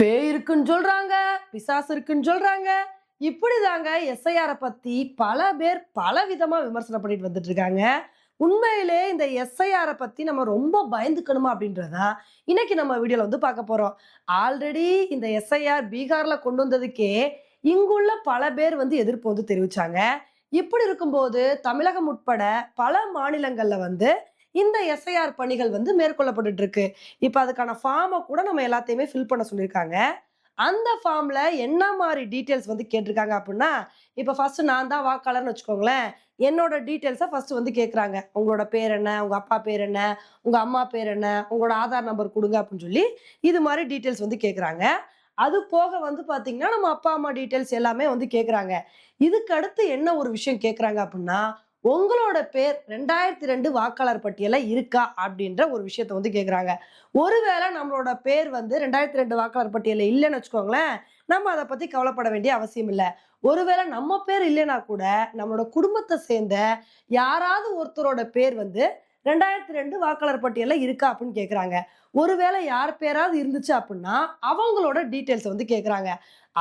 பேய் இருக்குன்னு சொல்றாங்க பிசாசு இருக்குன்னு சொல்றாங்க. இப்படிதாங்க எஸ்ஐஆரை பத்தி பல பேர் பல விதமா விமர்சனம் பண்ணிட்டு வந்துட்டு இருக்காங்க உண்மையிலே இந்த எஸ்ஐஆரை பத்தி நம்ம ரொம்ப பயந்துக்கணுமா அப்படின்றதா இன்னைக்கு நம்ம வீடியோல வந்து பார்க்க போறோம். ஆல்ரெடி இந்த எஸ்ஐஆர் பீகார்ல கொண்டு வந்ததுக்கே இங்குள்ள பல பேர் வந்து எதிர்ப்பு வந்து தெரிவிச்சாங்க. இப்படி இருக்கும்போது தமிழகம் உட்பட பல மாநிலங்கள்ல வந்து இந்த எஸ்ஐஆர் பணிகள் வந்து மேற்கொள்ளப்பட்டு இருக்கு இப்போ அதுக்கான ஃபார்மை கூட நம்ம எல்லாத்தையுமே ஃபில் பண்ண சொல்லியிருக்காங்க. அந்த ஃபார்மில் என்ன மாதிரி டீட்டெயில்ஸ் வந்து கேட்டிருக்காங்க அப்படின்னா இப்போ ஃபஸ்ட்டு நான் தான் வாக்காளர்னு வச்சுக்கோங்களேன். என்னோட டீட்டெயில்ஸை ஃபஸ்ட்டு வந்து கேட்குறாங்க உங்களோட பேர் என்ன உங்கள் அப்பா பேர் என்ன உங்கள் அம்மா பேர் என்ன உங்களோட ஆதார் நம்பர் கொடுங்க அப்படின்னு சொல்லி இது மாதிரி டீட்டெயில்ஸ் வந்து கேட்குறாங்க அது போக வந்து பார்த்தீங்கன்னா நம்ம அப்பா அம்மா டீட்டெயில்ஸ் எல்லாமே வந்து கேட்குறாங்க இதுக்கு அடுத்து என்ன ஒரு விஷயம் கேட்குறாங்க அப்படின்னா உங்களோட பேர் ரெண்டாயிரத்தி ரெண்டு வாக்காளர் பட்டியலில் இருக்கா அப்படின்ற ஒரு விஷயத்த வந்து கேட்குறாங்க ஒருவேளை நம்மளோட பேர் வந்து ரெண்டாயிரத்தி ரெண்டு வாக்காளர் பட்டியலில் இல்லைன்னு வச்சுக்கோங்களேன் நம்ம அதை பற்றி கவலைப்பட வேண்டிய அவசியம் இல்லை. ஒருவேளை நம்ம பேர் இல்லைன்னா கூட நம்மளோட குடும்பத்தை சேர்ந்த யாராவது ஒருத்தரோட பேர் வந்து ரெண்டாயிரத்தி ரெண்டு வாக்காளர் பட்டியலில் இருக்கா அப்படின்னு கேட்குறாங்க ஒருவேளை யார் பேராவது இருந்துச்சு அப்படின்னா அவங்களோட டீட்டெயில்ஸ் வந்து கேட்குறாங்க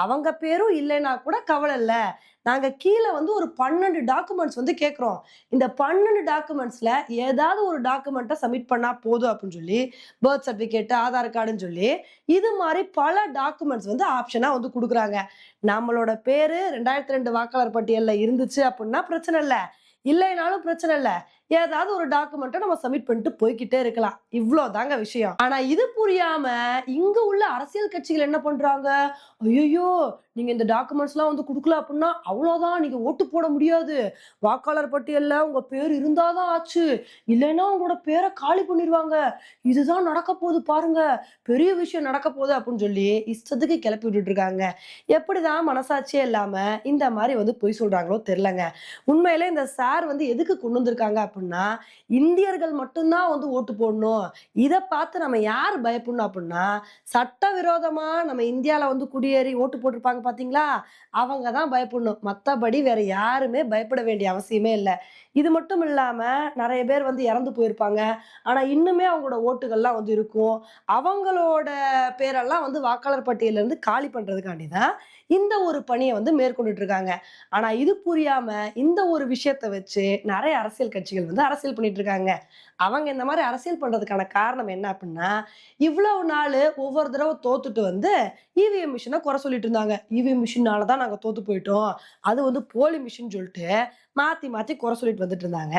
அவங்க பேரும் இல்லைன்னா கூட கவலை இல்லை. நாங்கள் கீழே வந்து ஒரு பன்னெண்டு டாக்குமெண்ட்ஸ் வந்து கேட்குறோம் இந்த பன்னெண்டு டாக்குமெண்ட்ஸில் ஏதாவது ஒரு டாக்குமெண்ட்டை சப்மிட் பண்ணால் போதும் அப்படின்னு சொல்லி பர்த் சர்டிஃபிகேட் ஆதார் கார்டுன்னு சொல்லி இது மாதிரி பல டாக்குமெண்ட்ஸ் வந்து ஆப்ஷனாக வந்து கொடுக்குறாங்க. நம்மளோட பேர் ரெண்டாயிரத்தி ரெண்டு வாக்காளர் பட்டியலில் இருந்துச்சு அப்படின்னா பிரச்சனை இல்லை. இல்லைனாலும் பிரச்சனை இல்லை. ஏதாவது ஒரு டாக்குமெண்ட்டை நம்ம சப்மிட் பண்ணிட்டு போய்கிட்டே இருக்கலாம். இவ்வளோ தாங்க விஷயம். ஆனா இது புரியாம இங்க உள்ள அரசியல் கட்சிகள் என்ன பண்றாங்க? ஐயோ நீங்க இந்த டாக்குமெண்ட்ஸ்லாம் வந்து கொடுக்கல அப்படின்னா அவ்வளோதான் நீங்க ஓட்டு போட முடியாது. வாக்காளர் பட்டியல்ல உங்க பேர் இருந்தாதான் ஆச்சு. இல்லைன்னா உங்களோட பேரை காலி பண்ணிடுவாங்க இதுதான் நடக்க போகுது பாருங்க. பெரிய விஷயம் நடக்க போகுது அப்படின்னு சொல்லி இஷ்டத்துக்கு கிளப்பி விட்டுட்டு இருக்காங்க. எப்படிதான் மனசாட்சியே இல்லாம இந்த மாதிரி வந்து பொய் சொல்றாங்களோ தெரிலங்க உண்மையில இந்த சார் வந்து எதுக்கு கொண்டு வந்திருக்காங்க அப்படின்னு இந்தியர்கள் மட்டும்தான் வந்து ஓட்டு போடணும். இதை பார்த்து நம்ம யார் பயப்படணும் அப்படின்னா சட்டவிரோதமாக நம்ம இந்தியாவில் வந்து குடியேறி ஓட்டு போட்டிருப்பாங்க பார்த்தீங்களா? அவங்க தான் பயப்படணும். மற்றபடி வேற யாருமே பயப்பட வேண்டிய அவசியமே இல்லை. இது மட்டும் இல்லாமல் நிறைய பேர் வந்து இறந்து போயிருப்பாங்க. ஆனால் இன்னுமே அவங்களோட ஓட்டுகள்லாம் வந்து இருக்கும். அவங்களோட பேரெல்லாம் வந்து வாக்காளர் பட்டியலேருந்து காலி பண்ணுறதுக்காண்டி தான் இந்த ஒரு பணியை வந்து மேற்கொண்டுட்டு இருக்காங்க. ஆனால் இது புரியாமல் இந்த ஒரு விஷயத்தை வச்சு நிறைய அரசியல் கட்சிகள் வந்து அரசியல் பண்ணிட்டு இருக்காங்க அவங்க இந்த மாதிரி அரசியல் பண்றதுக்கான காரணம் என்ன அப்படின்னா இவ்வளவு நாள் ஒவ்வொரு தடவை தோத்துட்டு வந்து இவிஎம் மிஷினை குறை சொல்லிட்டு இருந்தாங்க. இவிஎம் மிஷினால தான் நாங்கள் தோத்து போயிட்டோம். அது வந்து போலி மிஷின் சொல்லிட்டு மாத்தி மாத்தி குறை சொல்லிட்டு வந்துட்டு இருந்தாங்க.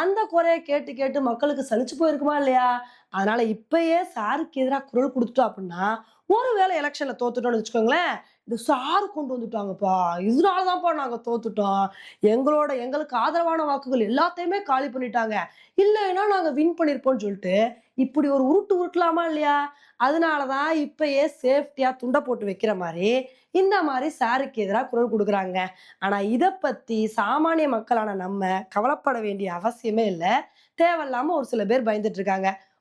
அந்த குறையை கேட்டு கேட்டு மக்களுக்கு சலிச்சு போயிருக்குமா இல்லையா? அதனால இப்பயே சாருக்கு எதிராக குரல் கொடுத்துட்டோம் அப்படின்னா ஒருவேளை எலெக்ஷனில் தோத்துட்டோம்னு வச்சுக்கோங்களேன் இந்த சாரு கொண்டு வந்துட்டாங்கப்பா. இதனாலதான்ப்பா நாங்கள் தோத்துட்டோம். எங்களோட எங்களுக்கு ஆதரவான வாக்குகள் எல்லாத்தையுமே காலி பண்ணிட்டாங்க. இல்லைன்னா நாங்கள் வின் பண்ணியிருப்போம்னு சொல்லிட்டு இப்படி ஒரு உருட்டு உருட்டலாமா இல்லையா? அதனால தான் இப்பயே சேஃப்டியாக துண்டை போட்டு வைக்கிற மாதிரி இந்த மாதிரி சாருக்கு எதிராக குரல் கொடுக்குறாங்க. ஆனால் இதை பற்றி சாமானிய மக்களான நம்ம கவலைப்பட வேண்டிய அவசியமே இல்லை. தேவையில்லாமல் ஒரு சில பேர் பயந்துட்டு இருக்காங்க.